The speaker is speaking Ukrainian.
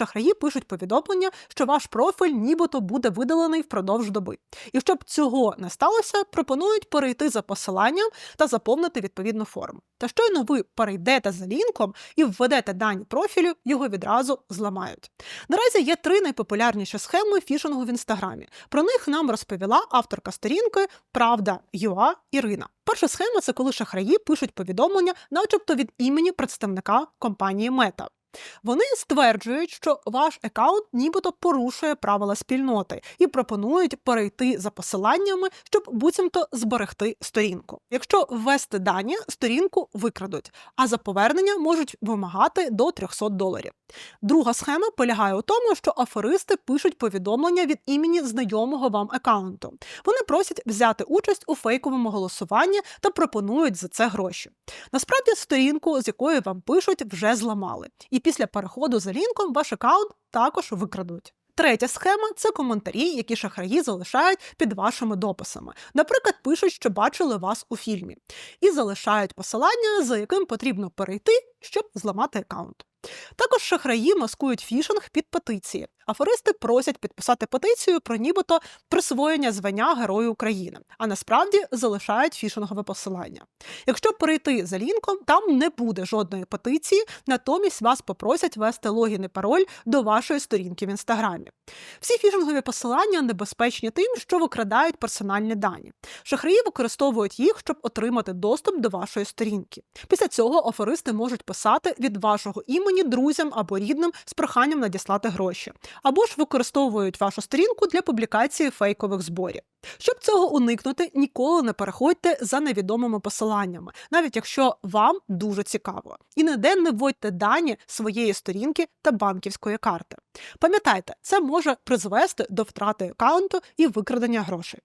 шахраї пишуть повідомлення, що ваш профіль нібито буде видалений впродовж доби. І щоб цього не сталося, пропонують перейти за посиланням та заповнити відповідну форму. Та щойно ви перейдете за лінком і введете дані профілю, його відразу зламають. Наразі є три найпопулярніші схеми фішингу в інстаграмі. Про них нам розповіла авторка сторінки Правда ЮА Ірина. Перша схема це коли шахраї пишуть повідомлення, начебто від імені представника компанії Мета. Вони стверджують, що ваш аккаунт нібито порушує правила спільноти і пропонують перейти за посиланнями, щоб буцімто зберегти сторінку. Якщо ввести дані, сторінку викрадуть, а за повернення можуть вимагати до 300 доларів. Друга схема полягає у тому, що аферисти пишуть повідомлення від імені знайомого вам аккаунту. Вони просять взяти участь у фейковому голосуванні та пропонують за це гроші. Насправді, сторінку, з якої вам пишуть, вже зламали, і після переходу за лінком ваш аккаунт також викрадуть. Третя схема це коментарі, які шахраї залишають під вашими дописами. Наприклад, пишуть, що бачили вас у фільмі, і залишають посилання, за яким потрібно перейти, щоб зламати аккаунт. Також шахраї маскують фішинг під петиції. Аферисти просять підписати петицію про нібито присвоєння звання Герою України, а насправді залишають фішингове посилання. Якщо перейти за лінком, там не буде жодної петиції, натомість вас попросять ввести логін і пароль до вашої сторінки в інстаграмі. Всі фішингові посилання небезпечні тим, що викрадають персональні дані. Шахраї використовують їх, щоб отримати доступ до вашої сторінки. Після цього аферисти можуть писати від вашого імені друзям або рідним з проханням надіслати гроші, або ж використовують вашу сторінку для публікації фейкових зборів. Щоб цього уникнути, ніколи не переходьте за невідомими посиланнями, навіть якщо вам дуже цікаво. І ніде не вводьте дані своєї сторінки та банківської карти. Пам'ятайте, це може призвести до втрати аккаунту і викрадення грошей.